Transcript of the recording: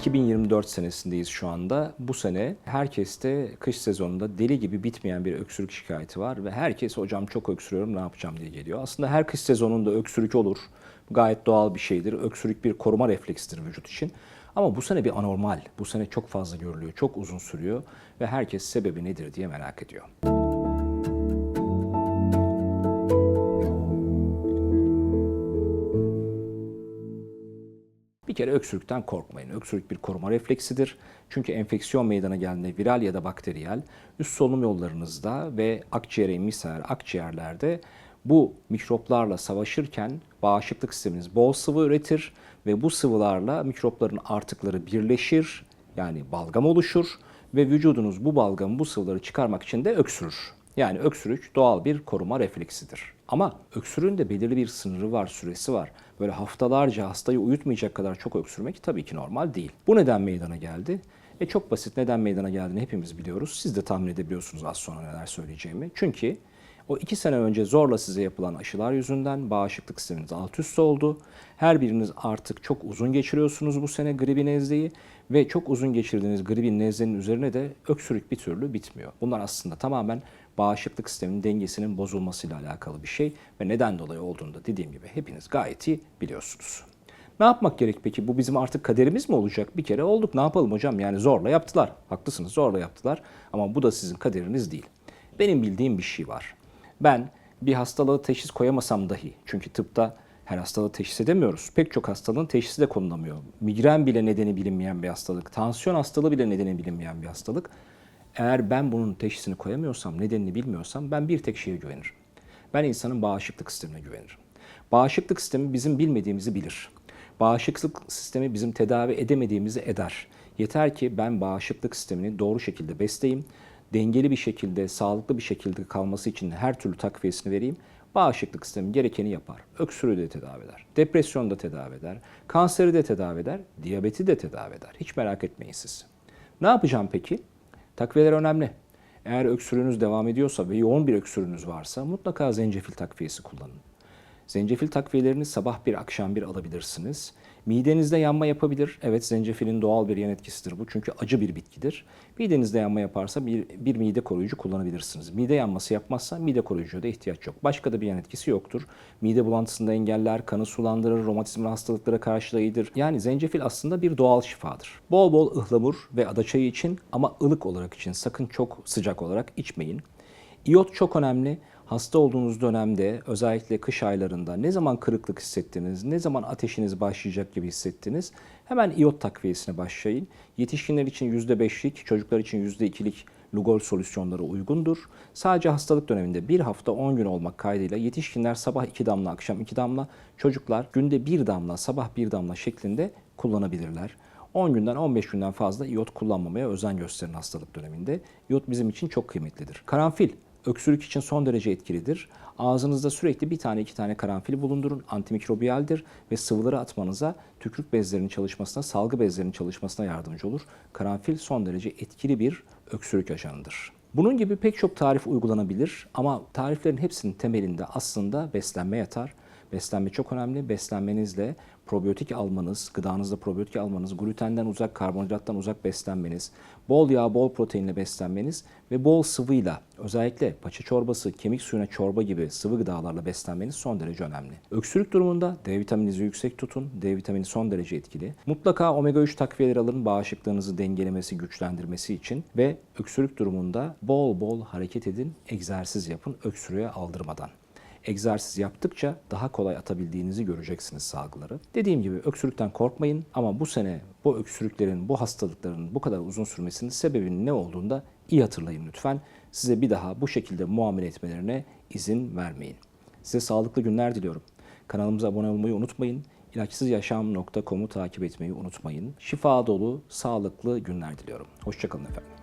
2024 senesindeyiz şu anda. Bu sene herkeste kış sezonunda deli gibi bitmeyen bir öksürük şikayeti var ve herkes hocam çok öksürüyorum ne yapacağım diye geliyor. Aslında her kış sezonunda öksürük olur. Gayet doğal bir şeydir. Öksürük bir koruma refleksidir vücut için. Ama bu sene bir anormal. Bu sene çok fazla görülüyor, çok uzun sürüyor ve herkes sebebi nedir diye merak ediyor. Bir kere öksürükten korkmayın. Öksürük bir koruma refleksidir. Çünkü enfeksiyon meydana geldiğinde viral ya da bakteriyel üst solunum yollarınızda ve akciğere misal akciğerlerde bu mikroplarla savaşırken bağışıklık sisteminiz bol sıvı üretir ve bu sıvılarla mikropların artıkları birleşir yani balgam oluşur ve vücudunuz bu balgamı bu sıvıları çıkarmak için de öksürür. Yani öksürük doğal bir koruma refleksidir. Ama öksürüğün de belirli bir sınırı var, süresi var. Böyle haftalarca hastayı uyutmayacak kadar çok öksürmek tabii ki normal değil. Bu neden meydana geldi? E çok basit neden meydana geldiğini hepimiz biliyoruz. Siz de tahmin edebiliyorsunuz az sonra neler söyleyeceğimi. Çünkü o iki sene önce zorla size yapılan aşılar yüzünden bağışıklık sisteminiz alt üst oldu. Her biriniz artık çok uzun geçiriyorsunuz bu sene gribi nezleyi ve çok uzun geçirdiğiniz gribin nezlenin üzerine de öksürük bir türlü bitmiyor. Bunlar aslında tamamen bağışıklık sisteminin dengesinin bozulmasıyla alakalı bir şey ve neden dolayı olduğunu da dediğim gibi hepiniz gayet iyi biliyorsunuz. Ne yapmak gerek peki? Bu bizim artık kaderimiz mi olacak? Bir kere olduk. Ne yapalım hocam? Yani zorla yaptılar. Haklısınız zorla yaptılar. Ama bu da sizin kaderiniz değil. Benim bildiğim bir şey var. Ben bir hastalığı teşhis koyamasam dahi çünkü tıpta her hastalığı teşhis edemiyoruz. Pek çok hastalığın teşhisi de konulamıyor. Migren bile nedeni bilinmeyen bir hastalık, tansiyon hastalığı bile nedeni bilinmeyen bir hastalık. Eğer ben bunun teşhisini koyamıyorsam, nedenini bilmiyorsam ben bir tek şeye güvenirim. Ben insanın bağışıklık sistemine güvenirim. Bağışıklık sistemi bizim bilmediğimizi bilir. Bağışıklık sistemi bizim tedavi edemediğimizi eder. Yeter ki ben bağışıklık sistemini doğru şekilde besleyeyim, dengeli bir şekilde, sağlıklı bir şekilde kalması için her türlü takviyesini vereyim. Bağışıklık sistemi gerekeni yapar. Öksürüğü de tedavi eder. Depresyonu da tedavi eder. Kanseri de tedavi eder. Diyabeti de tedavi eder. Hiç merak etmeyin siz. Ne yapacağım peki? Takviyeler önemli. Eğer öksürüğünüz devam ediyorsa ve yoğun bir öksürüğünüz varsa mutlaka zencefil takviyesi kullanın. Zencefil takviyelerini sabah bir akşam bir alabilirsiniz. Midenizde yanma yapabilir. Evet zencefilin doğal bir yan etkisidir bu. Çünkü acı bir bitkidir. Midenizde yanma yaparsa bir, bir mide koruyucu kullanabilirsiniz. Mide yanması yapmazsa mide koruyucuya da ihtiyaç yok. Başka da bir yan etkisi yoktur. Mide bulantısında engeller, kanı sulandırır, romatizmal hastalıklara karşı da iyidir. Yani zencefil aslında bir doğal şifadır. Bol bol ıhlamur ve adaçayı için ama ılık olarak için sakın çok sıcak olarak içmeyin. İyot çok önemli. Hasta olduğunuz dönemde özellikle kış aylarında ne zaman kırıklık hissettiniz, ne zaman ateşiniz başlayacak gibi hissettiniz hemen iyot takviyesine başlayın. Yetişkinler için %5'lik, çocuklar için %2'lik Lugol solüsyonları uygundur. Sadece hastalık döneminde bir hafta 10 gün olmak kaydıyla yetişkinler sabah 2 damla, akşam 2 damla, çocuklar günde 1 damla, sabah 1 damla şeklinde kullanabilirler. 10 günden 15 günden fazla iyot kullanmamaya özen gösterin hastalık döneminde. İyot bizim için çok kıymetlidir. Karanfil öksürük için son derece etkilidir. Ağzınızda sürekli bir tane iki tane karanfil bulundurun. Antimikrobiyaldir ve sıvıları atmanıza tükürük bezlerinin çalışmasına, salgı bezlerinin çalışmasına yardımcı olur. Karanfil son derece etkili bir öksürük ajanıdır. Bunun gibi pek çok tarif uygulanabilir ama tariflerin hepsinin temelinde aslında beslenme yatar. Beslenme çok önemli. Beslenmenizle probiyotik almanız, gıdanızda probiyotik almanız, glutenden uzak, karbonhidrattan uzak beslenmeniz, bol yağ, bol proteinle beslenmeniz ve bol sıvıyla özellikle paça çorbası, kemik suyuna çorba gibi sıvı gıdalarla beslenmeniz son derece önemli. Öksürük durumunda D vitamininizi yüksek tutun. D vitamini son derece etkili. Mutlaka omega 3 takviyeleri alın bağışıklığınızı dengelemesi, güçlendirmesi için ve öksürük durumunda bol bol hareket edin, egzersiz yapın öksürüğe aldırmadan egzersiz yaptıkça daha kolay atabildiğinizi göreceksiniz salgıları. Dediğim gibi öksürükten korkmayın ama bu sene bu öksürüklerin, bu hastalıkların bu kadar uzun sürmesinin sebebinin ne olduğunu da iyi hatırlayın lütfen. Size bir daha bu şekilde muamele etmelerine izin vermeyin. Size sağlıklı günler diliyorum. Kanalımıza abone olmayı unutmayın. İlaçsızyaşam.com'u takip etmeyi unutmayın. Şifa dolu, sağlıklı günler diliyorum. Hoşçakalın efendim.